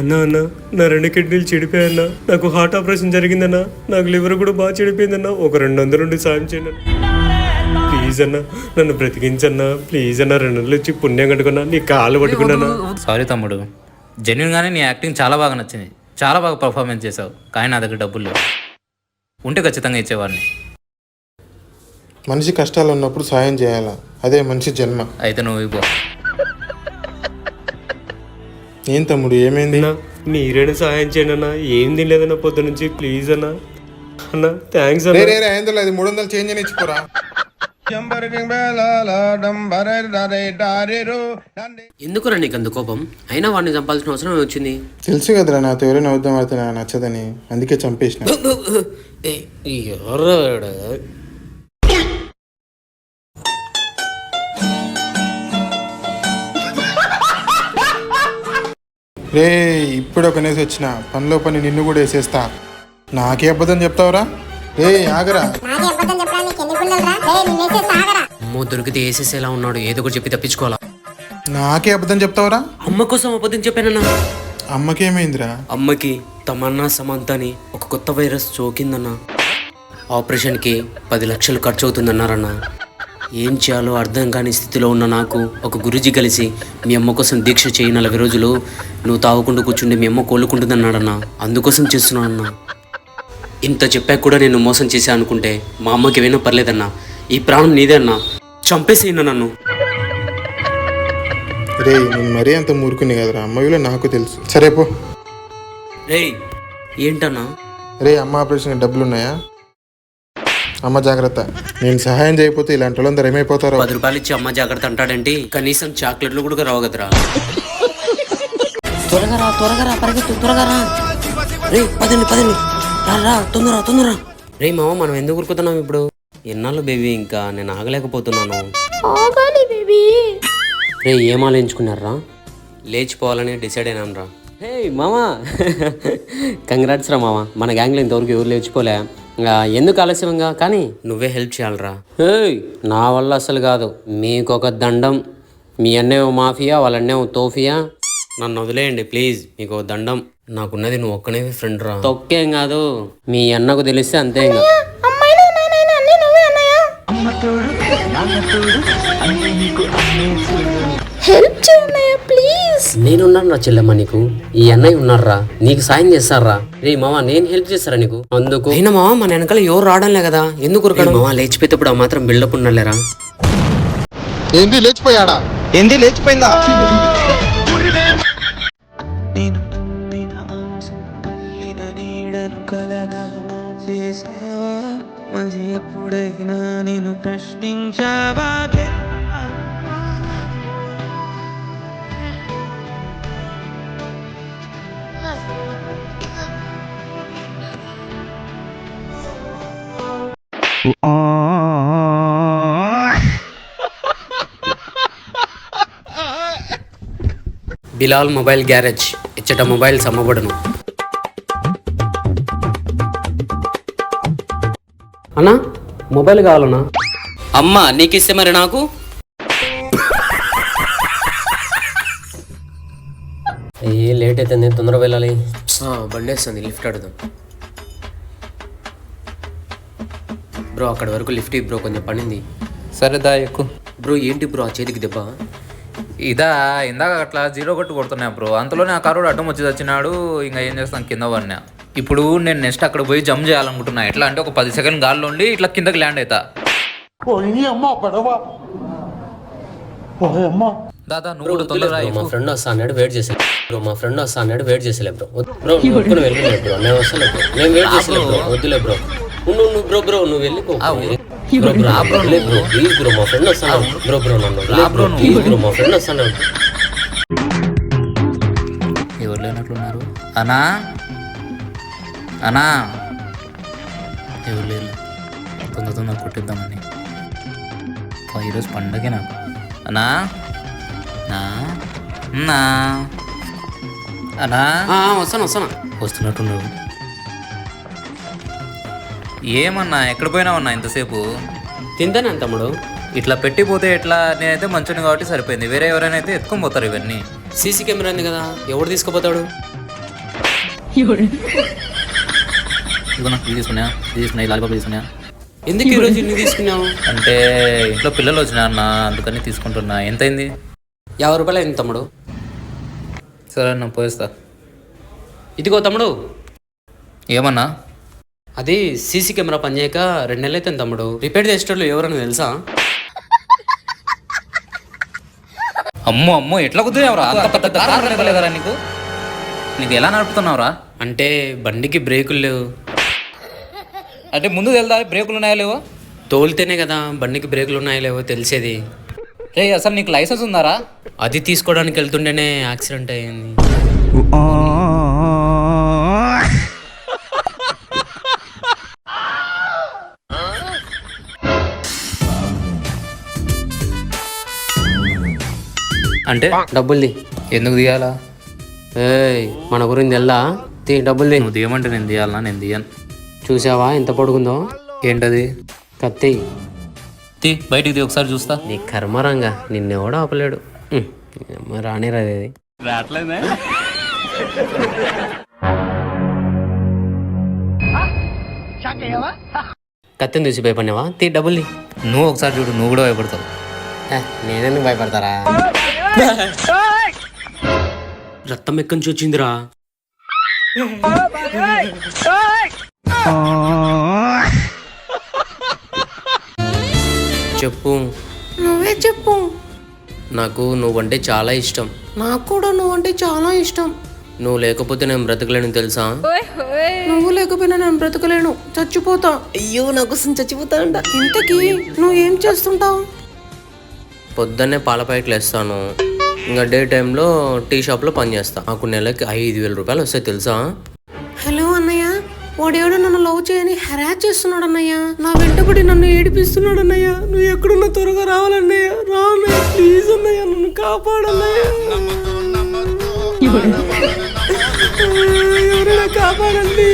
అన్నా అన్న నా రెండు కిడ్నీలు చెడిపోయాయన్నా నాకు హార్ట్ ఆపరేషన్ జరిగిందన్నా నాకు లివర్ కూడా బాగా చెడిపోయిందన్నా ఒక రెండు వందల నుండి సాయం చేయండి. ప్లీజ్ అన్న నన్ను బ్రతికించన్నా ప్లీజ్ అన్న రెండు వందలు ఇచ్చి పుణ్యం కట్టుకున్నా నీ కాళ్ళు పట్టుకున్నానా? సారీ తమ్ముడు జెన్యున్గానే నీ యాక్టింగ్ చాలా బాగా నచ్చింది చాలా బాగా పర్ఫార్మెన్స్ చేసావు కానీ నా దగ్గర డబ్బులు ఉంటే ఖచ్చితంగా ఇచ్చేవాడిని. మనిషి కష్టాలు ఉన్నప్పుడు సాయం చేయాలా? అదే మనిషి జన్మ. అయితే నువ్వు ఇవ్వు. ఏం తమ్ముడు ఏమైంది? మీరైనా సహాయం చేయండి అన్న ఏం తినలేదన్న పొద్దు నుంచి ప్లీజ్ అన్న. అన్న థ్యాంక్స్ అన్న. అది మూడు వందలు చేంజ్ అని ఇచ్చిపోరా ఎందుకురా నీకు అంత కోపం? అయినా వాడిని చంపాల్సిన అవసరం వచ్చింది తెలుసు కదరా నాతో ఎవరైనా వద్దాం అయితే నాకు నచ్చదని. అందుకే చంపేసిన. రే ఇప్పుడు ఒక నేసి వచ్చిన. పనిలో పని నిన్ను కూడా వేసేస్తా. నాకే అబద్ధం చెప్తావురా? రే? ఆగరా. అమ్మో దొరికితే వేసేసేలా ఉన్నాడు. ఏదో ఒకటి చెప్పి తప్పించుకోవాలా? నాకే అబద్ధం చెప్తావురా? అమ్మ కోసం అబద్ధం చెప్పానన్నా. అమ్మకేమైందిరా? అమ్మకి తమన్నా సమంతని ఒక కొత్త వైరస్ సోకిందన్న. ఆపరేషన్కి పది లక్షలు ఖర్చు అవుతుందన్నారన్న ఏం చేయాలో అర్థం కాని స్థితిలో ఉన్న నాకు ఒక గురుజీ కలిసి మీ అమ్మ కోసం దీక్ష చేయి నలభై రోజులు. నువ్వు తాగుకుంటూ కూర్చుంటే మీ అమ్మ కోలుకుంటుందన్నాడన్న. అందుకోసం చేస్తున్నానన్న ఇంత చెప్పాక కూడా నేను మోసం చేశా అనుకుంటే మా అమ్మకి ఏమైనా పర్లేదన్నా. ఈ ప్రాణం నీదే అన్నా. చంపేసేయన్నా నన్ను. రే నేను మరీ అంత మూర్ఖుని కదరా. అమ్మవిలో నాకు తెలుసు. సరే పో. రేయ్ ఏంటన్నా? రే అమ్మ ఆపరేషన్ డబ్బులు ఉన్నాయా అమ్మ జాగ్రత్త. నేను సహాయం చేయకపోతే ఇలాంటి వాళ్ళందరూ ఏమైపోతారో. పది రూపాయలు ఇచ్చి అమ్మ జాగ్రత్త అంటాడంటే కనీసం చాక్లెట్లు కూడా రావు కదరా త్వరగా రా త్వరగా రా పరిగెత్తు త్వరగా రా. రే పదండి పదండి. రా రా తొందర తొందర. రే మామ మనం ఎందుకు ఉరుకుతున్నాం ఇప్పుడు? ఎన్నాళ్ళు బేబీ ఇంకా నేను ఆగలేకపోతున్నాను. ఆగాలి బేబీ. రే ఏం ఆలోచించుకున్నారా? లేచిపోవాలని డిసైడ్ అయినాను రా. హే మామా. కంగ్రాట్స్ రా మామ. మన గ్యాంగ్లో ఇంతవరకు ఎవరు లేచిపోలే. ఎందుకు ఆలస్యంగా? కానీ నువ్వే హెల్ప్ చేయాలరా. హే నా వల్ల అసలు కాదు. మీకు ఒక దండం. మీ అన్నేమో మాఫియా వాళ్ళ అన్నేమో తోఫియా. నన్ను వదిలేయండి ప్లీజ్. మీకు ఒక దండం. నాకున్నది నువ్వు ఒక్కనే ఫ్రెండ్ రా తొక్కేం కాదు. మీ అన్నకు తెలిస్తే అంతే ఇంకా. అమ్మాయినా నాయనా అన్ని హెల్ప్ చేయన్నయ్య ప్లీజ్. నేనున్నాను రా చెల్లెమ్మ నీకు. ఈ అన్నయ్య ఉన్నారా నీకు సాయం చేస్తారా రే మామ నేను హెల్ప్ చేస్తారా నీకు? అందుకు అయినా మామ మన వెనకాల ఎవరు రావడంలే కదా. ఎందుకు మామ లేచిపోయేటప్పుడు ఆ మాత్రం బిల్డప్ ఉండలేరా. ఏంది లేచిపోయాడా? ఏంది లేచిపోయిందా? Bilal mobile garage. ఇచ్చట మొబైల్స్ అమ్మబడును అన్నా మొబైల్ కావాలన్నా? అమ్మా నీకు ఇస్తే మరి నాకు? ఏ లేట్ అయితే నేను తొందరగా వెళ్ళాలి. బండి వేస్తుంది లిఫ్ట్ అడుగుదాం. బ్రో అక్కడి వరకు లిఫ్ట్ బ్రో కొంచెం పడింది. సరే దా ఎక్కువ బ్రో ఏంటి బ్రో ఆ చేతికి దెబ్బ? ఇదా ఇందాక అట్లా జీరో కొట్టు కొడుతున్నా బ్రో. అంతలోనే ఆ కారుడు అడ్డం వచ్చి వచ్చినాడు ఇంకా ఏం చేస్తాం కింద పడినా. ఇప్పుడు నేను నెక్స్ట్ అక్కడ పోయి జంప్ చేయాలనుకుంటున్నా. ఎట్లా అంటే ఒక పది సెకండ్ గాల్లో ఉండి ఇట్లా కిందకి ల్యాండ్ అవుతా దాదా నువ్వు కూడా తొందరగా మా ఫ్రెండ్ వస్తా అన్నాడు వెయిట్ చేసే బ్రో మా ఫ్రెండ్ వస్తా అన్నాడు వెయిట్ చేసలే బ్రో. బ్రో నువ్వు ఒక్కడు వెళ్ళలే బ్రో. నేను వస్తలే బ్రో. నేను వెయిట్ చేసలే బ్రో. వద్దులే బ్రో. నువ్వు నువ్వు బ్రో బ్రో నువ్వు వెళ్ళిపో బ్రో బ్రో వదిలే బ్రో ప్లీజ్ బ్రో మా ఫ్రెండ్ వస్తాను బ్రో బ్రో నన్ను వదిలే బ్రో ప్లీజ్ బ్రో మా ఫ్రెండ్ వస్తాను ఎవరు లేనట్లున్నారు? అనా? అనా? ఎవరు లేరు? తొందర తొందర కొట్టిద్దామని. ఈరోజు పండగే నాకు. అనా? నా? నా? అనా? ఆ, వస్తాను వస్తాను. వస్తున్నట్టున్నాడు ఏమన్నా? ఎక్కడ పోయినావన్నా ఇంతసేపు? తింటాను తమ్ముడు. ఇట్లా పెట్టిపోతే ఎట్లా? నేనైతే మంచిని కాబట్టి సరిపోయింది. వేరే ఎవరైనా అయితే ఎత్తుకొని పోతారు ఇవన్నీ. సీసీ కెమెరా ఉంది కదా ఎవడు తీసుకుపోతాడు? ఇదిగోనా ఇది తీసుకున్నా. ఇది తీసుకున్నా ఈ లాలిపాప్ తీసుకున్నా. ఎందుకు ఈరోజు ఇన్ని తీసుకున్నావు? అంటే ఇంట్లో పిల్లలు వచ్చినా అన్న అందుకని తీసుకుంటున్నా. ఎంతైంది? యాభై రూపాయలు అయింది తమ్ముడు. సరే అన్న పోయిస్తా. ఇదిగో తమ్ముడు. ఏమన్నా? అది సీసీ కెమెరా పనిచేయక రెండు నెలలు అవుతుంది తమ్ముడు. రిపేర్ చేసేటోళ్ళు ఎవరైనా తెలుసా? అమ్మో అమ్మో ఎట్లా కుదిరేవరా అంత పెద్ద కారు నడపలేదురా నీకు? నీకు ఎలా నడుపుతున్నావురా అంటే బండికి బ్రేకులు లేవు. అంటే ముందు తెలుదా బ్రేకులు ఉన్నాయా లేవో? తోలితేనే కదా బండికి బ్రేకులు ఉన్నాయో లేవో తెలిసేది. రే అసలు నీకు లైసెన్స్ ఉందారా అది తీసుకోవడానికి వెళ్తుంటేనే యాక్సిడెంట్ అయ్యింది. అంటే డబ్బుల్ది ఎందుకు తీయాలా? ఏయ్ మన గురించి తెల్లా? తీ డబ్బుల్ది నువ్వు తీయమంటే నేను తీయాలనా? నేను తీయను. చూసావా ఎంత పొడుగుందో? ఏంటది? కత్తి తీ. బయటికి తీ ఒకసారి చూస్తా. నీ కర్మరంగా నిన్నెవడో ఆపలేడు. రానే రాదేది కత్తిని చూసి భయపడినావా? తీ డబ్బుల్ని నువ్వు ఒకసారి చూడు నువ్వు కూడా భయపడతావు. నేనెందుకు భయపడతారా? రక్తం ఎక్కడి నుంచి వచ్చిందిరా? చెప్పు. నువ్వే చెప్పు. నాకు నువ్వంటే చాలా ఇష్టం. నాకు కూడా నువ్వంటే చాలా ఇష్టం. నువ్వు లేకపోతే నేను బ్రతకలేను తెలుసా? నువ్వు లేకపోయినా నేను బ్రతకలేను. చచ్చిపోతా. అయ్యో నా కోసం చచ్చిపోతా అంట ఇంతకీ నువ్వు ఏం చేస్తుంటావు? పొద్దున్నే పాల ప్యాకెట్లు వేస్తాను. ఇంకా డే టైంలో టీ షాప్లో పనిచేస్తా నాకు నెలకి ఐదు వేల రూపాయలు వస్తాయి తెలుసా? హలో అన్నయ్య వాడేవాడు నన్ను లవ్ చేయని హెరాస్ చేస్తున్నాడు అన్నయ్య. నా వెంటబడి నన్ను ఏడిపిస్తున్నాడు అన్నయ్య. నువ్వు ఎక్కడున్నా త్వరగా రావాలన్నయ్య. రా అన్నయ్య ప్లీజ్ అన్నయ్య నన్ను కాపాడన్నయ్య. ఎవరైనా కాపాడండి.